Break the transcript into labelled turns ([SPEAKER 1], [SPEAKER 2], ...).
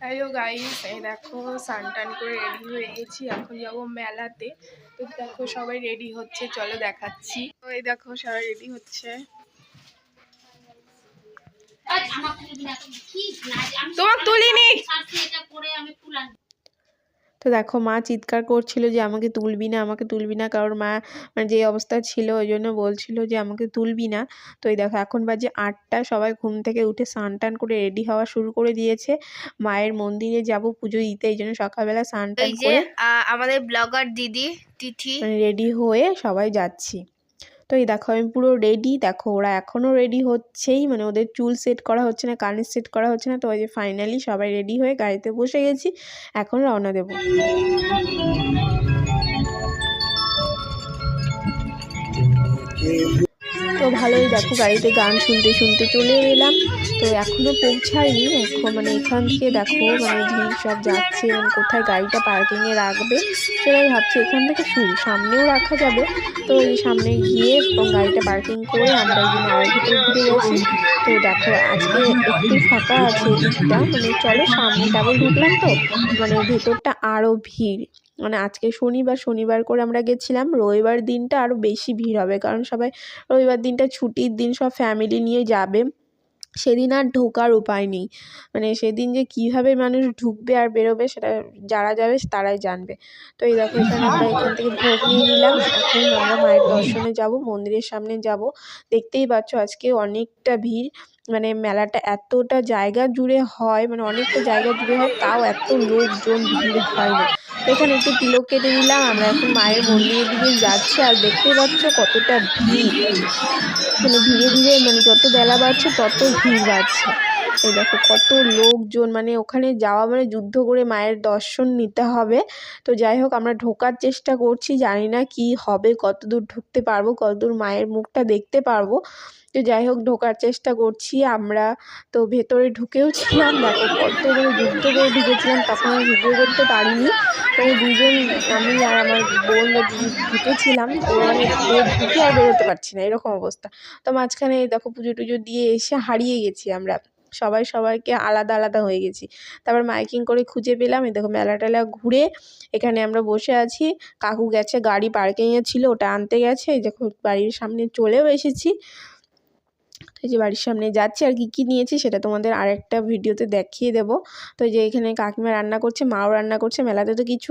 [SPEAKER 1] Hello guys এই দেখো স্নান টান করে রেডি হয়ে গেছি। এখন যাব মেলাতে। তো দেখো সবাই রেডি হচ্ছে চলো দেখাচ্ছি। তো এই দেখো সবাই রেডি হচ্ছে। তোমার তুলিনি! তো দেখো মা চিৎকার করছিল যে আমাকে তুলবি না আমাকে তুলবি না। কারোর মা মানে যে অবস্থা ছিল ওই জন্য বলছিল যে আমাকে তুলবি না। তো এই দেখো এখন বাজে আটটা সবাই ঘুম থেকে উঠে স্নান টান করে রেডি হওয়া শুরু করে দিয়েছে। মায়ের মন্দিরে যাব পুজো দিতে এই জন্য সকালবেলা স্নান টান করে
[SPEAKER 2] আমাদের ব্লগার দিদি তিথি
[SPEAKER 1] মানে রেডি হয়ে সবাই যাচ্ছি। তো এই দেখো, আমি পুরো রেডি দেখো ওরা এখনও রেডি হচ্ছেই মানে ওদের চুল সেট করা হচ্ছে না, কানের সেট করা হচ্ছে না, তো ওই যে ফাইনালি সবাই রেডি হয়ে গাড়িতে বসে গেছি, এখন রওনা দেবো। তো ভালোই দেখো গাড়িতে গান শুনতে শুনতে চলে এলাম। তো এখনও পৌঁছায়নি। এখন মানে এখান থেকে দেখো মানে সব যাচ্ছে মানে কোথায় গাড়িটা পার্কিংয়ে রাখবে, সেটাই ভাবছি। এখান থেকে শুরু, সামনেও রাখা যাবে। তো এই সামনে গিয়ে গাড়িটা পার্কিং করে আমরা এই আরও ভিতরে ঘুরে গেছি। তো দেখো, আজকে একটু ফাঁকা আছে দিকটা মানে চলো, সামনে ডাবল ঢুকলাম তো। মানে ভেতরটা আরও ভিড়। মানে আজকে শনিবার শনিবার করে আমরা গেছিলাম। রবিবার দিনটা আরও বেশি ভিড় হবে, কারণ সবাই রবিবার দিনটা ছুটির দিন সব ফ্যামিলি নিয়ে যাবে। সেদিন আর ঢোকার উপায় নেই। মানে সেদিন যে কীভাবে মানুষ ঢুকবে আর বেরোবে সেটা যারা যাবে তারাই জানবে। তো এই দেখো, এখানে আমরা এখান থেকে ভোগ নিয়ে নিলাম। এখন আমরা মায়ের দর্শনে যাব, মন্দিরের সামনে যাব। দেখতেই পাচ্ছ আজকে অনেকটা ভিড়। মানে মেলাটা এতটা জায়গা জুড়ে হয় মানে অনেকটা জায়গা জুড়ে হয়, তাও এত লোকজন ভিড় হয় না। এখানে একটু তিলক কেটে নিলাম, আমরা এখন মায়ের মন্দিরের দিকে যাচ্ছি, আর দেখতে পাচ্ছ কতটা ভিড়। মানে ধীরে ধীরে মানে যত বেলা বাড়ছে, তত ভিড় বাড়ছে। এই দেখো কত লোকজন মানে ওখানে যাওয়া মানে যুদ্ধ করে মায়ের দর্শন নিতে হবে। তো যাই হোক, আমরা ঢোকার চেষ্টা করছি, জানি না কি হবে কত দূর ঢুকতে পারব কত দূর মায়ের মুখটা দেখতে পারব। তো যাই হোক, ঢোকার চেষ্টা করছি আমরা। তো ভেতরে ঢুকেও ছিলাম, দেখো কত মানে যুদ্ধ করে ঢুকেছিলাম, তখন আমি ভিডিও করতে পারিনি। মানে দুজন, আমি আর আমার বোন ঢুকেছিলাম, তো মানে ঢুকে আর বেরোতে পারছি না, এরকম অবস্থা। তো মাঝখানে দেখো পুজো টুজো দিয়ে এসে হারিয়ে গেছি আমরা। সবাই সবাইকে আলাদা আলাদা হয়ে গেছি। তারপর মাইকিং করে খুঁজে পেলাম, এই দেখো মেলা টেলা ঘুরে এখানে আমরা বসে আছি। কাকু গেছে, গাড়ি পার্কিংয়ে ছিল, ওটা আনতে গেছে। এই দেখো বাড়ির সামনে চলেও এসেছি। তো এই যে বাড়ির সামনে যাচ্ছি আর কী কী নিয়েছি সেটা তোমাদের আরেকটা ভিডিওতে দেখিয়ে দেবো। তো এই যে এখানে কাকিমা রান্না করছে, মাও রান্না করছে, মেলাতে তো কিছু